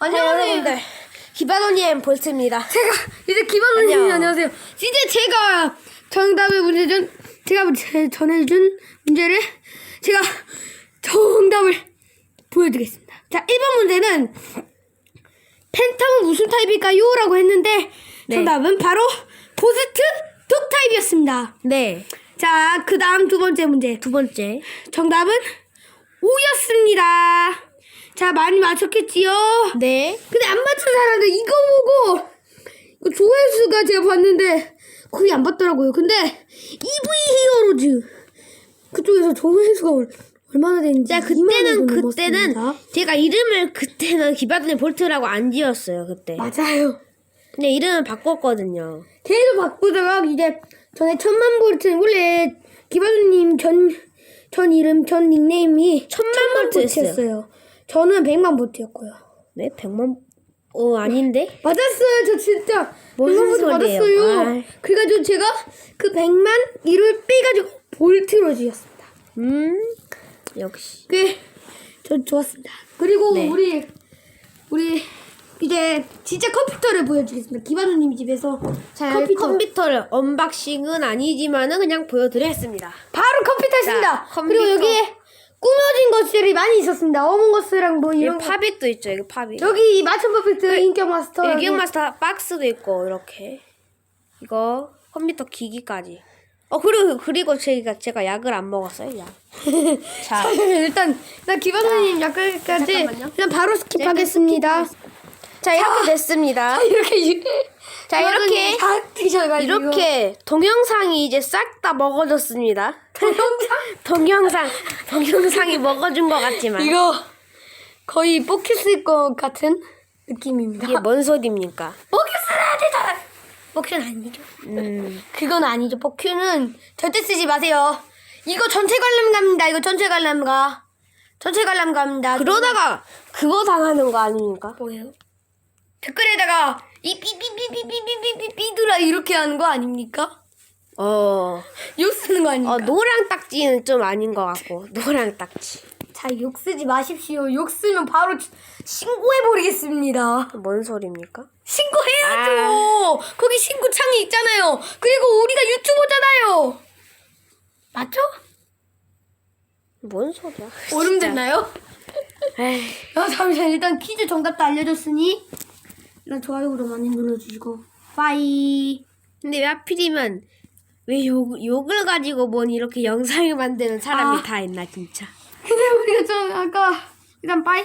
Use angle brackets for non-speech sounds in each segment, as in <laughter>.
여러분들 기바노님 볼트입니다. 제가 이제 기반원님 안녕. 안녕하세요. 이제 제가 정답의 문제준 제가 제- 전해준 문제를 제가 정답을 보여드리겠습니다. 자, 1번 문제는 펜타곤 무슨 타입일까요? 라고 했는데 네. 정답은 바로 포스트 독 타입이었습니다. 네. 자, 그 다음 두 번째 문제. 두 번째. 정답은 O였습니다. 자, 많이 맞췄겠지요? 네. 근데 안 맞춘 사람들 이거 보고 이거 조회수가 제가 봤는데 거의 안 봤더라고요. 근데 EV 히어로즈 그쪽에서 조회수가 얼- 얼마나 되는지 자 2만 그때는 원 그때는. 제가 이름을 그때는 기바노님 볼트라고 안 지었어요 그때. 맞아요. 근데 이름을 바꿨거든요. 계속 바꾸다가 이제 전에 천만 볼트 원래 기바수님 전, 전 이름 전 닉네임이 천만 볼트였어요. 볼트였어요. 저는 백만 볼트였고요. 네 100만. 어 아닌데? <laughs> 맞았어요. 저 진짜 무슨 100만 볼트 소리예요? 맞았어요. 아이. 그래가지고 제가 그 100만 이를 빼가지고 볼트로 지었습니다. 음 역시. 꽤저 좋았습니다. 그리고 네. 우리 우리 이제 진짜 컴퓨터를 보여드리겠습니다. 기반우님 집에서 자 컴퓨터 컴퓨터 를 언박싱은 아니지만은 그냥 보여드렸습니다. 바로 컴퓨터였습니다. 자, 컴퓨터. 그리고 여기에 꾸며진 것들이 많이 있었습니다. 어몽어스랑 뭐 여기 이런 거. 팝잇도 있죠. 여기 팝잇. 여기 맞춤 퍼펙트 인격 마스터 일격 마스터 박스도 있고 이렇게 이거 컴퓨터 기기까지. 어 그리고 그리고 제가 제가 약을 안 먹었어요. 약. <laughs> 자 일단 일단 기반우님 약간까지 잠깐만요. 일단 바로 스킵하겠습니다. 자 이렇게 됐습니다. 이렇게 자 이렇게 다 드셔가지고 이렇게 동영상이 이제 싹 다 먹어졌습니다. 동영상 동영상이 먹어준 것 같지만 이거 거의 포켓일 것 같은 느낌입니다. 이게 뭔 소리입니까? 포켓은 아니다. 포켓는 아니죠. 음 그건 아니죠. 포켓는 절대 쓰지 마세요. 이거 전체 관람가입니다. 이거 전체 관람 가. 전체 관람가입니다. 그러다가 그거 당하는 거 아닙니까? 뭐예요? 댓글에다가 이 삐삐삐삐삐삐삐삐 삐두라 이렇게 하는 거 아닙니까? 어, 욕 쓰는 거 아닙니까? 어 노랑 딱지는 좀 아닌 것 같고 노랑 딱지. 자, 욕 쓰지 마십시오. 욕 쓰면 바로 신고해 버리겠습니다. 뭔 소리입니까? 신고해야죠. 거기 신고 창이 있잖아요. 그리고 우리가 유튜버잖아요. 맞죠? 뭔 소리야? 오름 됐나요? 에이, 아, 잠시만 일단 퀴즈 정답도 알려줬으니 일단 좋아요로 많이 눌러주시고 빠이. 근데 왜 하필이면 왜 욕, 욕을 가지고 뭔 이렇게 영상을 만드는 사람이 아. 다 있나 진짜. 근데 우리가 좀 아까 일단 빠이.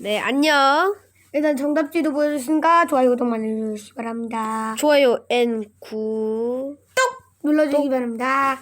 네 안녕. 일단 정답지도 보여주시니까 좋아요 구독 많이 눌러주시기 바랍니다. 좋아요 N9 눌러주시기 바랍니다.